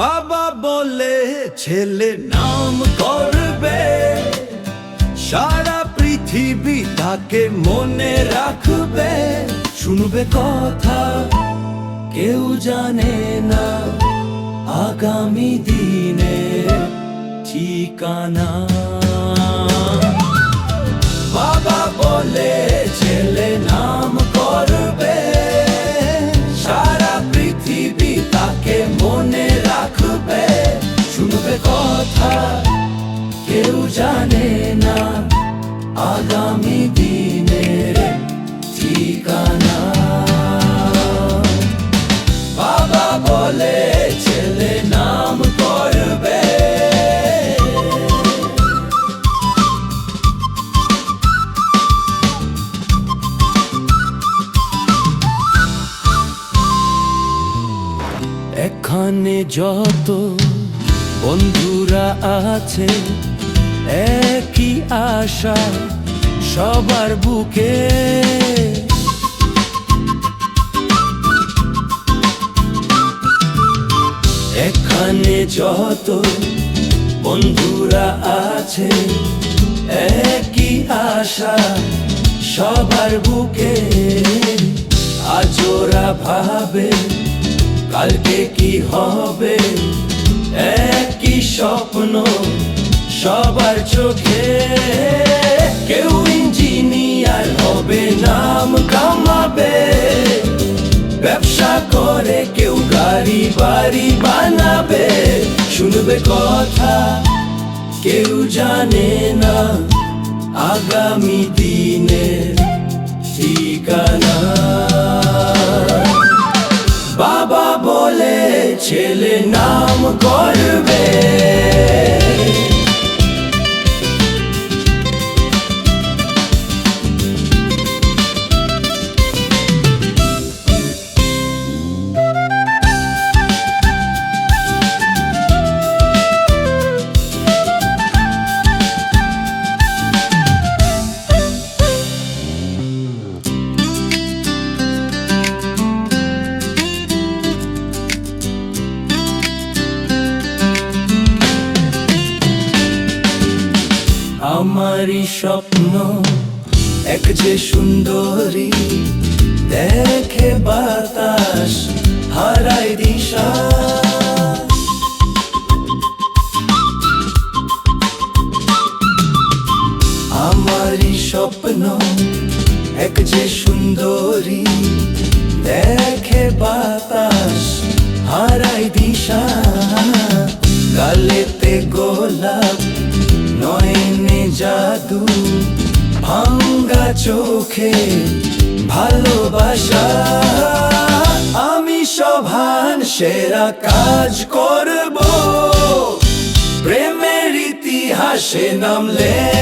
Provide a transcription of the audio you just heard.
বাবা বলে, ছেলে নাম করবে। সারা পৃথিবী তাকে মনে রাখবে। শুনবে কথা, কেউ জানে না আগামী দিনে ঠিকানা। বাবা বলে কথা কেউ জানে না। আগামী দিনের ঠিকানা। বাবা বলে ছেলে নাম করবে। এখানে যত বন্ধুরা আছে একই আশা সবার বুকে। এখানে যত বন্ধুরা আছে একই আশা সবার বুকে। আজোরা ভাবে কালকে কি হবে? একই স্বপ্ন সবার চোখে। কেউ ইঞ্জিনিয়ার হবে, নাম কামাবে। ব্যবসা করে কেউ গাড়ি, বাড়ি বানাবে। শুনবে কথা, কেউ জানে না আগামী দিনের ঠিকানা। বাবা বলে ছেলে নাম করবে। আমারই স্বপ্ন এক যে সুন্দরী, দেখে বাতাস হারাই দিশা। আমারই স্বপ্ন এক যে সুন্দরী, দেখে বাতাস হারাই দিশা। গালেতে গোলাপ চোখে ভালোবাসা। আমি সভান সেরা কাজ করব। প্রেমের ইতিহাসে নাম লেখাবো